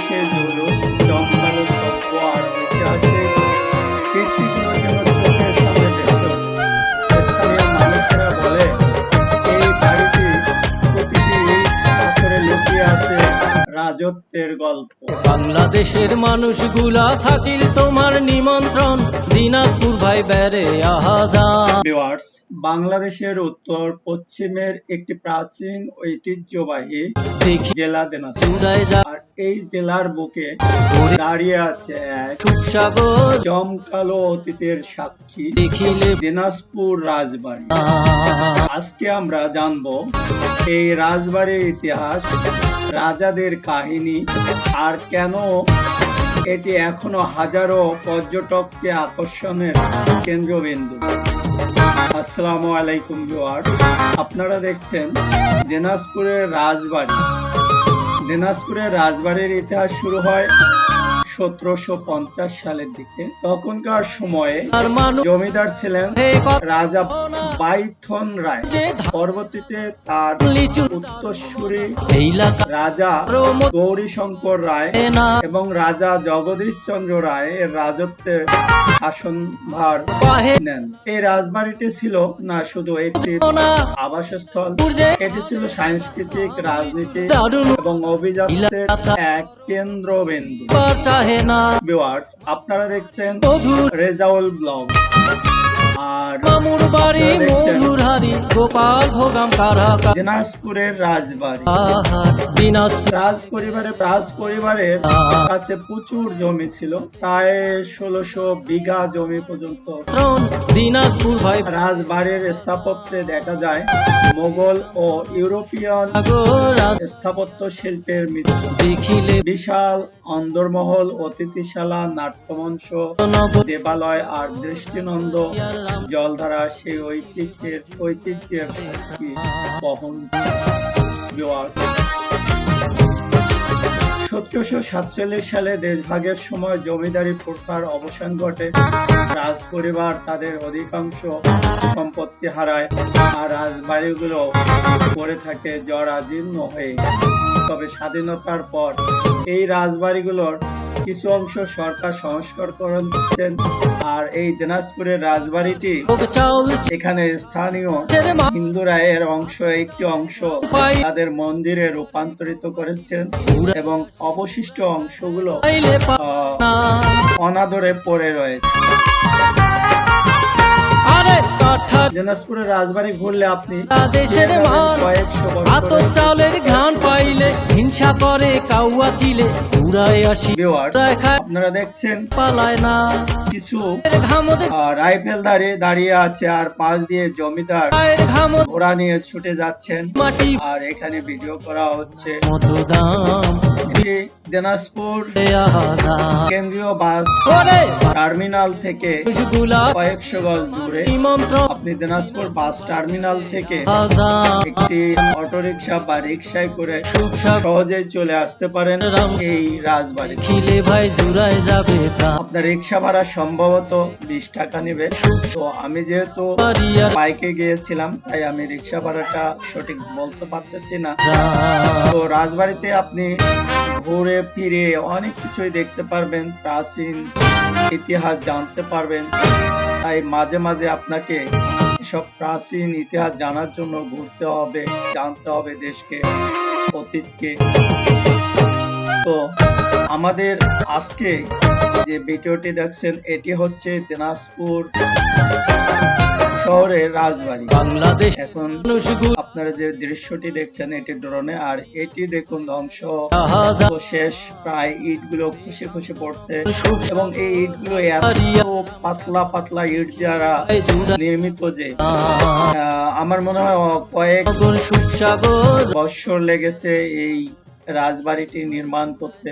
ইতিহাসে জরুর জমকালো সভ্য আর লুকিয়ে আছে রাজত্বের গল্প। বাংলাদেশের মানুষগুলা থাকিল তোমার নিমন্ত্রণ। দিনাজপুর ভাই বেড়ে ভিউয়ার্স বাংলাদেশের উত্তর পশ্চিমের একটি প্রাচীন ঐতিহ্যবাহী জেলা দিনাজপুর। আর এই জেলার বুকে দাঁড়িয়ে আছে এক সুপসাগর। জমকালো অতীতের সাক্ষী দেখিলে দিনাজপুর রাজবাড়ি। আজকে আমরা জানব এই রাজবাড়ির ইতিহাস রাজাদের কাহিনী আর কেন এটি এখনও হাজারো পর্যটককে আকর্ষণের কেন্দ্রবিন্দু। আসসালামু আলাইকুম জোয়ার আপনারা দেখছেন দিনাজপুরের রাজবাড়ি। দিনাজপুরের রাজবাড়ির ইতিহাস শুরু হয় সতেরোশো পঞ্চাশ সালের দিকে। তখনকার সময়ে জমিদার ছিলেন রাজা বাইথন রায়। পরবর্তীতে তার উত্তরসূরি রাজা গৌরী শঙ্কর রায় এবং রাজা জগদীশ চন্দ্র রায় এর রাজত্বের শাসনভার পাহে নেন। এই রাজবাড়িটি ছিল না শুধু একটি আবাসস্থল এটি ছিল সাংস্কৃতিক রাজনীতি এবং অভিজাতের এক কেন্দ্রবিন্দু। চাহে না। ভিউয়ার্স আপনারা দেখছেন রেজাউল ব্লগ মামুর বাড়ি মধুর হারি গোপাল ভোগাম কারা দিনাজপুরের রাজবাড়ি। রাজ পরিবারে রাজ পরিবারের কাছে প্রচুর জমি ছিল প্রায় ষোলোশো বিঘা জমি পর্যন্ত। দিনাজপুর ভাই। রাজবাড়ির স্থাপত্যে দেখা যায় মোগল ও ইউরোপিয়ান স্থাপত্য শিল্পের মিশ্রণ। দেখিলে বিশাল অন্দরমহল অতিথিশালা নাট্যমঞ্চ দেবালয় আর দৃষ্টিনন্দ জলধারা সেই ঐতিহ্যের ঐতিহ্যের বহন সতেরোশো সাতচল্লিশ সালে দেশভাগের সময় জমিদারি প্রথার অবসান ঘটে। রাজ পরিবার তাদের অধিকাংশ সম্পত্তি হারায় আর রাজবাড়িগুলো পড়ে থাকে জরাজীর্ণ হয়ে। তবে স্বাধীনতার পর এই রাজবাড়িগুলোর কিছু অংশ সরকার সংস্কার করছেন আর এই দিনাজপুরের রাজবাড়িটি এখানে স্থানীয় হিন্দুরা এর অংশ, একটি অংশ, তাদের মন্দিরে রূপান্তরিত করেছেন এবং অবশিষ্ট অংশগুলো অনাদরে পড়ে রয়েছে। দিনাজপুরের রাজবাড়ি ঘুরলে আপনি দেশের মান চালের ঘান পাইলে হিংসা করে কাউয়া চিলে উড়াই আসি। আপনারা দেখছেন পালায় না। কিছু দাঁড়িয়ে দাঁড়িয়ে আছে আর পাশ দিয়ে জমিদার ঘোড়া নিয়ে ছুটে যাচ্ছেন। মাটি। আর এখানে ভিডিও করা হচ্ছে। দিনাজপুর কেন্দ্রীয় বাস টার্মিনাল থেকে কয়েকশো গজ দূরে। নিমন্ত্রণ আপনি দিনাজপুর বাস টার্মিনাল থেকে একটি অটোরিকশা বা রিক্সায় করে সহজেই চলে আসতে পারেন এই রাজবাড়ি ভাই জুড়ায় যাবে আপনার রিক্সা ভাড়া সম্ভবত বিশ টাকা নেবে। তো আমি যেহেতু বাইকে গিয়েছিলাম তাই আমি রিক্সা ভাড়াটা সঠিক বলতে পারতেছি না। তো রাজবাড়িতে আপনি ঘুরে ফিরে অনেক কিছুই দেখতে পারবেন প্রাচীন ইতিহাস জানতে পারবেন। তাই মাঝে মাঝে আপনাকে সব প্রাচীন ইতিহাস জানার জন্য ঘুরতে হবে, জানতে হবে দেশকে, অতীতকে। তো আমাদের আজকে যে ভিডিওটি দেখছেন, এটি হচ্ছে দিনাজপুর শহরের রাজবাড়ি। বাংলাদেশ এখন আপনারা যে দৃশ্যটি দেখছেন এটি ড্রোনে আর এটি দেখুন ধ্বংস। শেষ প্রায় ইটগুলো খসে খসে পড়ছে। এবং এই ইটগুলো এত পাতলা পাতলা ইট দ্বারা নির্মিত যে আমার মনে হয় কয়েক বৎসর লেগেছে এই রাজবাড়িটি নির্মাণ করতে।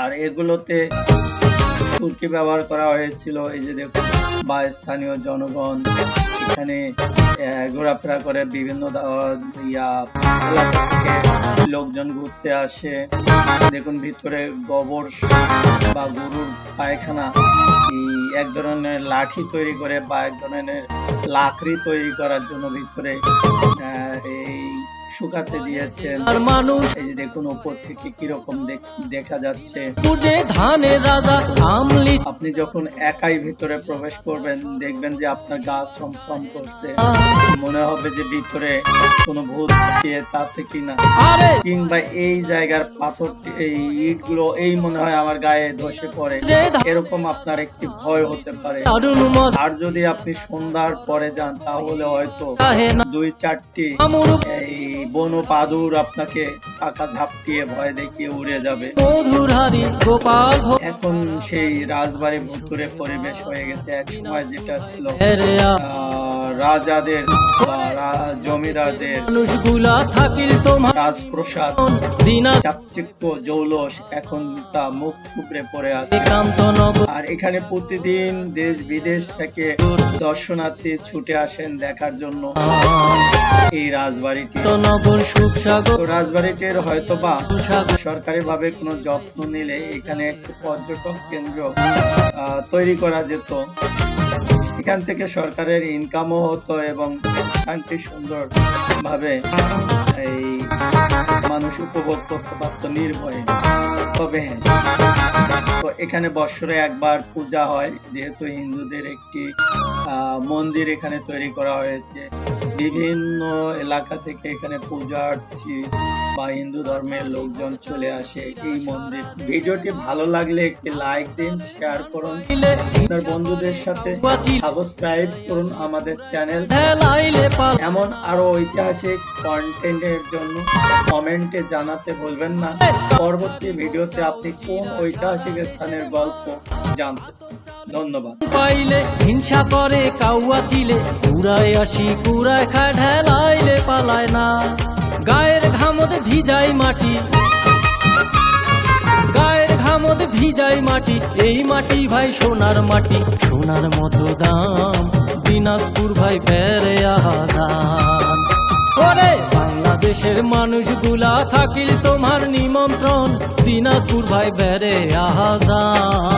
আর এগুলোতে তুর্কি ব্যবহার করা হয়েছিল। এই যে দেখুন, বা স্থানীয় জনগণ এখানে ঘোরাফেরা করে বিভিন্ন ইয়া লোকজন ঘুরতে আসে। দেখুন, ভিতরে গোবর বা গরুর পায়খানা এক ধরনের লাঠি তৈরি করে বা এক ধরনের লাকড়ি তৈরি করার জন্য ভিতরে শুকাতে দিয়েছেন। আর মানুষ এই যে দেখুন উপর থেকে কীরকম দেখ- দেখা যাচ্ছে। ধানের রাজা আমলি আপনি যখন একাই ভিতরে প্রবেশ করবেন দেখবেন যে আপনার গা সমসম করছে। মনে হবে যে ভিতরে কোনো ভূত আছে কিনা। আরে! কিংবা এই জায়গার পাথর এই ইটগুলো এই মনে হয় আমার গায়ে ধসে পড়ে। এরকম আপনার একটি ভয় হতে পারে। আর যদি আপনি সন্ধ্যার পরে যান তাহলে হয়তো দুই চারটি এই বন পাদুর আপনাকে টাকা ঝাপটিয়ে ভয় দেখিয়ে উড়ে যাবে। এখন সেই রাজবাড়ি ভুতুরে পরিবেশ হয়ে গেছে এক সময় যেটা ছিল রাজাদের জমিদারদের। রাজপ্রসাদ দিনা চাকচিক্য জৌলস এখন তা মুখ থুবড়ে পড়ে আছে। আর এখানে প্রতিদিন দেশ বিদেশ থেকে দর্শনার্থী ছুটে আসেন দেখার জন্য। এই রাজবাড়িটি নগর সুখ সাগর। রাজবাড়িতে রাজবাড়িটির হয়তো বা সরকারি ভাবে কোনো যত্ন নিলে এখানে একটি পর্যটক কেন্দ্র তৈরি করা যেত। এখান থেকে সরকারের ইনকামও হতো এবং শান্তি সুন্দর ভাবে এই মানুষ উপভোগ করতে পারত নির্ভয়ে। হ্যাঁ তো এখানে বৎসরে একবার পূজা হয়, যেহেতু হিন্দুদের একটি মন্দির এখানে তৈরি করা হয়েছে। বিভিন্ন এলাকা থেকে এখানে পূজার্থী বা হিন্দু ধর্মের লোকজন চলে আসে এই মন্দির। ভিডিওটি ভালো লাগলে একটি লাইক দিন, শেয়ার করুন। আপনার বন্ধুদের সাথে সাবস্ক্রাইব করুন আমাদের চ্যানেল। এমন আরও ঐতিহাসিক কন্টেন্টের জন্য কমেন্টে জানাতে ভুলবেন না। পরবর্তী ভিডিওতে আপনি কোন ঐতিহাসিক স্থানের গল্প জানতে। ধন্যবাদ। পাইলে, হিংসা করে, কাউয়া চিলে কুড়ায় আসি, কুড়ায় খায়, ঢেলাইলে পালায় না। গায়ের ঘামত ভিজাই মাটি। গায়ের ঘামত ভিজাই মাটি, এই মাটি ভাই সোনার মাটি। সোনার মতো দাম, দিনাজপুর ভাই পেরে আহাদান ওরে! বাংলাদেশের মানুষগুলা থাকিল তোমার নিমন্ত্রণ। সিনাকুর ভাই বেড়ে আহাদান